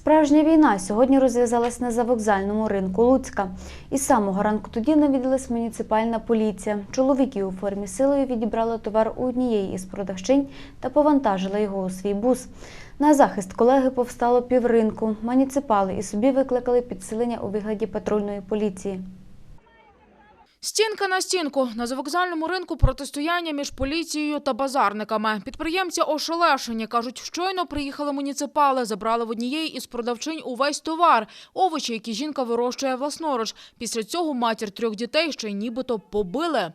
Справжня війна сьогодні розв'язалась на завокзальному ринку Луцька. І з самого ранку тоді навідалась муніципальна поліція. Чоловіки у формі силою відібрали товар у однієї із продавчинь та повантажили його у свій бус. На захист колеги повстало півринку. Муніципали і собі викликали підсилення у вигляді патрульної поліції. Стінка на стінку на завокзальному ринку протистояння між поліцією та базарниками. Підприємці ошелешені кажуть, щойно приїхали муніципали, забрали в однієї із продавчинь увесь товар, овочі, які жінка вирощує власноруч. Після цього матір трьох дітей ще нібито побили.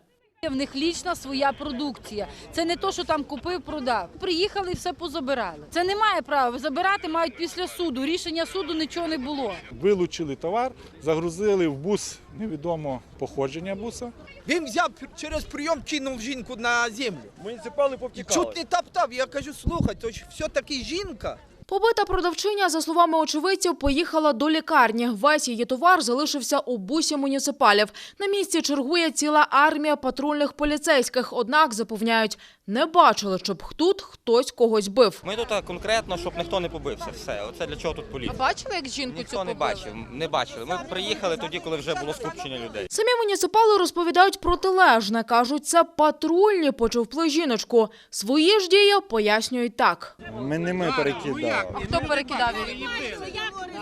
В них лічна своя продукція. Це не то, що там купив, продав. Приїхали і все позабирали. Це не має права. Забирати мають після суду. Рішення суду нічого не було. Вилучили товар, загрузили в бус невідомо походження буса. Він взяв через прийом кинув жінку на землю. Муніципали повтікали. Чуть не топтав. Я кажу, слухай, то ж все-таки жінка. Побита продавчиня, за словами очевидців, поїхала до лікарні. Весь її товар залишився у бусі муніципалів. На місці чергує ціла армія патрульних поліцейських. Однак запевняють, не бачили, щоб тут хтось когось бив. Ми тут конкретно, щоб ніхто не побився. Все, оце для чого тут поліція. бачили, як жінку Ніхто не бачив, не бачили. Ми приїхали тоді, коли вже було скупчення людей. Самі муніципали розповідають протилежне. Кажуть, це патрульні почовпли жіночку. Свої ж дії пояснюють так. Ми не ми перекидали. Хто перекидав її?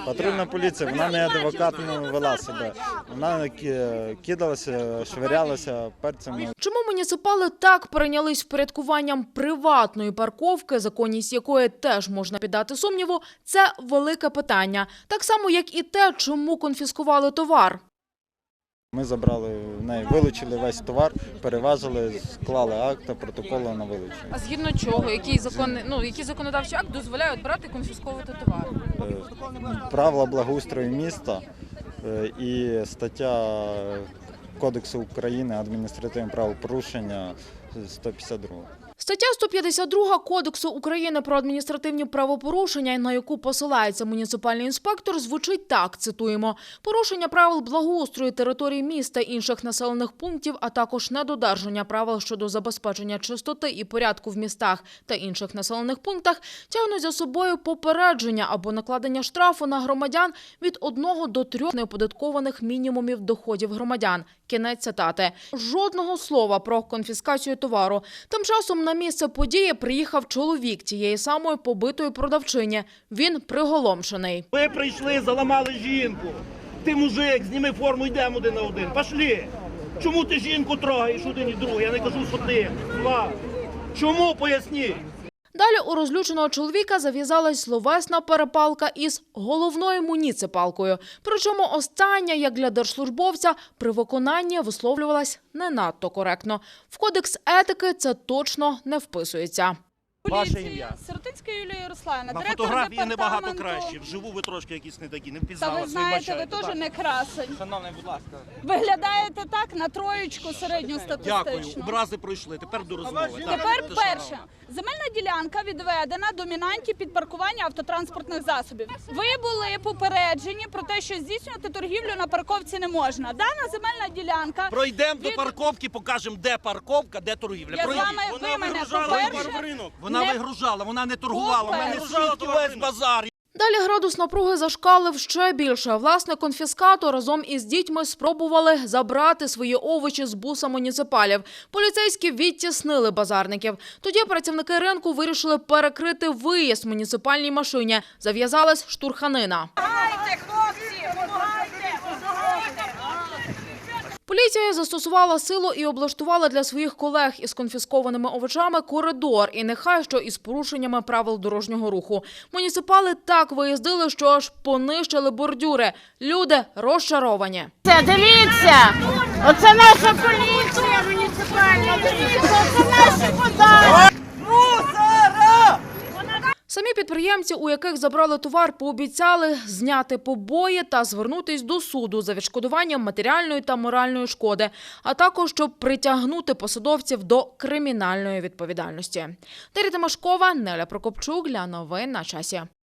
Патрульна поліція, вона неадекватно вела себе. Вона ки- кидалася, швирялася перцями. Чому муніципали так перейнялись впорядкуванням приватної парковки, законність якої теж можна піддати сумніву, це велике питання. Так само, як і те, чому конфіскували товар. Ми забрали в неї, вилучили весь товар, переважили, склали акт протоколу на вилучення. А згідно чого, який закон, ну який законодавчий акт дозволяють брати конфісковувати товар? Е, Правила благоустрою міста е, і стаття Кодексу України адміністративне правопорушення 152. Стаття 152 Кодексу України про адміністративні правопорушення, на яку посилається муніципальний інспектор, звучить так, цитуємо. Порушення правил благоустрою території міста інших населених пунктів, а також недодержання правил щодо забезпечення чистоти і порядку в містах та інших населених пунктах тягнуть за собою попередження або накладення штрафу на громадян від одного до трьох неоподаткованих мінімумів доходів громадян. Кінець цитати. Жодного слова про конфіскацію товару. Тим часом на місце події приїхав чоловік тієї самої побитої продавчині. Він приголомшений. Ви прийшли, заламали жінку. Ти мужик, зніми форму, йдемо один на один. Пошли. Чому ти жінку трогаєш один і другий? Я не кажу, що ти. Чому поясні? Далі у розлюченого чоловіка зав'язалась словесна перепалка із головною муніципалкою. Причому остання, як для держслужбовця, при виконанні висловлювалась не надто коректно. В кодекс етики це точно не вписується. Ваше ім'я. Сиротинська Юлія Ярославівна, На директор фотографії набагато департаменту. краще. Вживу ви трошки якісь не такі, не Та ви знаєте, ви теж не красень. Шановний, будь ласка. Виглядаєте так на троєчку Дякую, середньостатистичну. образи пройшли. Тепер до розмови. Так, Тепер ти перше. Земельна ділянка відведена домінанті під паркування автотранспортних засобів. Ви були попереджені про те, що здійснювати торгівлю на парковці не можна. Дана земельна ділянка Пройдемо до Від- парковки, покажемо, де парковка, де торгівля. Я з Пройдіть. вами- ви Вона мене, вигружала по-перше. Вона не- вигружала, вона не торгувала. Вона не По-перше, свідки весь базар. Далі градус напруги зашкалив ще більше. Власне, конфіскатор разом із дітьми спробували забрати свої овочі з буса муніципалів. Поліцейські відтіснили базарників. Тоді працівники ринку вирішили перекрити виїзд муніципальній машині. Зав'язалась штурханина. Поліція застосувала силу і облаштувала для своїх колег із конфіскованими овочами коридор. І нехай що із порушеннями правил дорожнього руху. Муніципали так виїздили, що аж понищили бордюри. Люди розчаровані. Це дивіться! Оце наша поліція муніципальна. Дивіться, це наші подарки. Самі підприємці, у яких забрали товар, пообіцяли зняти побої та звернутись до суду за відшкодуванням матеріальної та моральної шкоди, а також щоб притягнути посадовців до кримінальної відповідальності. Дар'я Тимошкова, Неля Прокопчук для новин на часі.